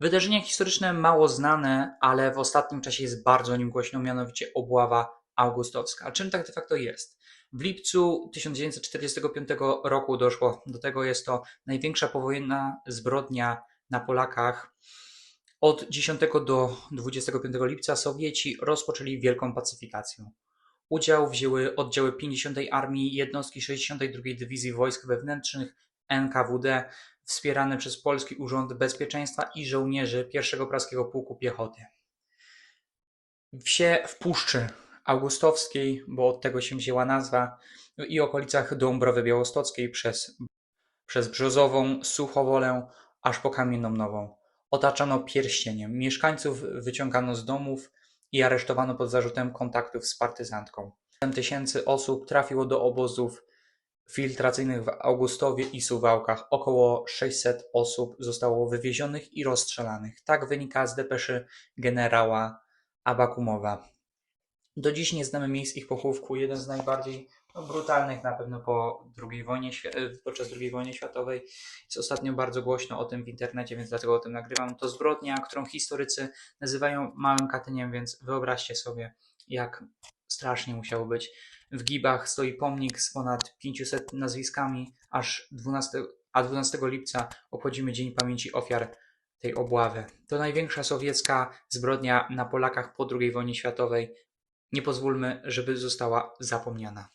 Wydarzenie historyczne mało znane, ale w ostatnim czasie jest bardzo o nim głośno, mianowicie obława augustowska. A czym tak de facto jest? W lipcu 1945 roku doszło do tego. Jest to największa powojenna zbrodnia na Polakach. Od 10 do 25 lipca Sowieci rozpoczęli wielką pacyfikację. Udział wzięły oddziały 50. Armii, jednostki 62. Dywizji Wojsk Wewnętrznych NKWD, wspierane przez Polski Urząd Bezpieczeństwa i żołnierzy pierwszego praskiego pułku piechoty. Wsie w Puszczy Augustowskiej, bo od tego się wzięła nazwa, i okolicach Dąbrowy Białostockiej przez, przez Brzozową, Suchowolę, aż po Kamienną Nową. Otaczano pierścieniem. Mieszkańców wyciągano z domów i aresztowano pod zarzutem kontaktów z partyzantką. 7 tysięcy osób trafiło do obozów filtracyjnych w Augustowie i Suwałkach. Około 600 osób zostało wywiezionych i rozstrzelanych. Tak wynika z depeszy generała Abakumowa. Do dziś nie znamy miejsc ich pochówku. Jeden z najbardziej no, brutalnych na pewno po II wojnie, e, podczas II wojny światowej. Jest ostatnio bardzo głośno o tym w internecie, więc dlatego o tym nagrywam. To zbrodnia, którą historycy nazywają małym Katyniem, więc wyobraźcie sobie, jak strasznie musiało być. W Gibach stoi pomnik z ponad 500 nazwiskami, aż 12, a 12 lipca obchodzimy Dzień Pamięci Ofiar tej obławy. To największa sowiecka zbrodnia na Polakach po II wojnie światowej. Nie pozwólmy, żeby została zapomniana.